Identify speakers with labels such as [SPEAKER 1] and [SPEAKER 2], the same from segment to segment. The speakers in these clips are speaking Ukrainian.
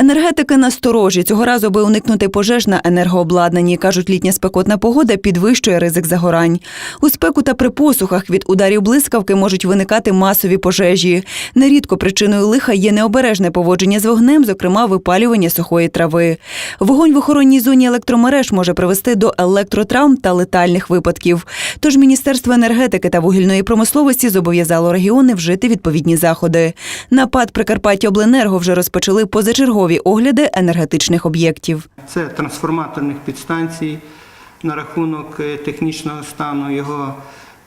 [SPEAKER 1] Енергетики насторожі цього разу, аби уникнути пожеж на енергообладнанні. кажуть, літня спекотна погода підвищує ризик загорань. У спеку та при посухах від ударів блискавки можуть виникати масові пожежі. Нерідко причиною лиха є необережне поводження з вогнем, зокрема випалювання сухої трави. Вогонь в охоронній зоні електромереж може привести до електротравм та летальних випадків. Тож Міністерство енергетики та вугільної промисловості зобов'язало регіони вжити відповідні заходи. Напад Прикарпаття Обленерго вже розпочали позачергові огляди енергетичних об'єктів.
[SPEAKER 2] Це трансформаторних підстанцій на рахунок е, технічного стану його,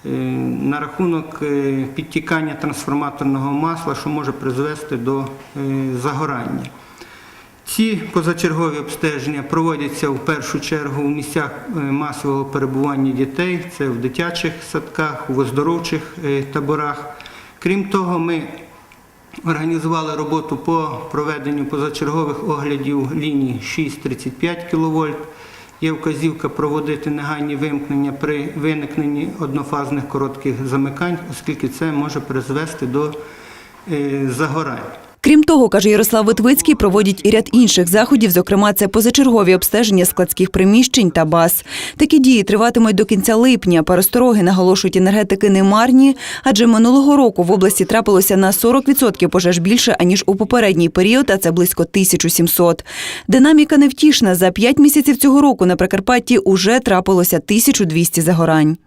[SPEAKER 2] е, на рахунок е, підтікання трансформаторного масла, що може призвести до загорання. Ці позачергові обстеження проводяться в першу чергу в місцях масового перебування дітей, це в дитячих садках, у оздоровчих таборах. Крім того, ми Організували роботу по проведенню позачергових оглядів ліній 6-35 кВт. Є вказівка проводити негайні вимкнення при виникненні однофазних коротких замикань, оскільки це може призвести до е, загорань.
[SPEAKER 1] Крім того, каже Ярослав Витвицький, проводять і ряд інших заходів, зокрема, це позачергові обстеження складських приміщень та баз. Такі дії триватимуть до кінця липня. Перестороги наголошують енергетики немарні, адже минулого року в області трапилося на 40% пожеж більше аніж у попередній період, а це близько 1700. Динаміка невтішна. За п'ять місяців цього року на Прикарпатті уже трапилося 1200 загорань.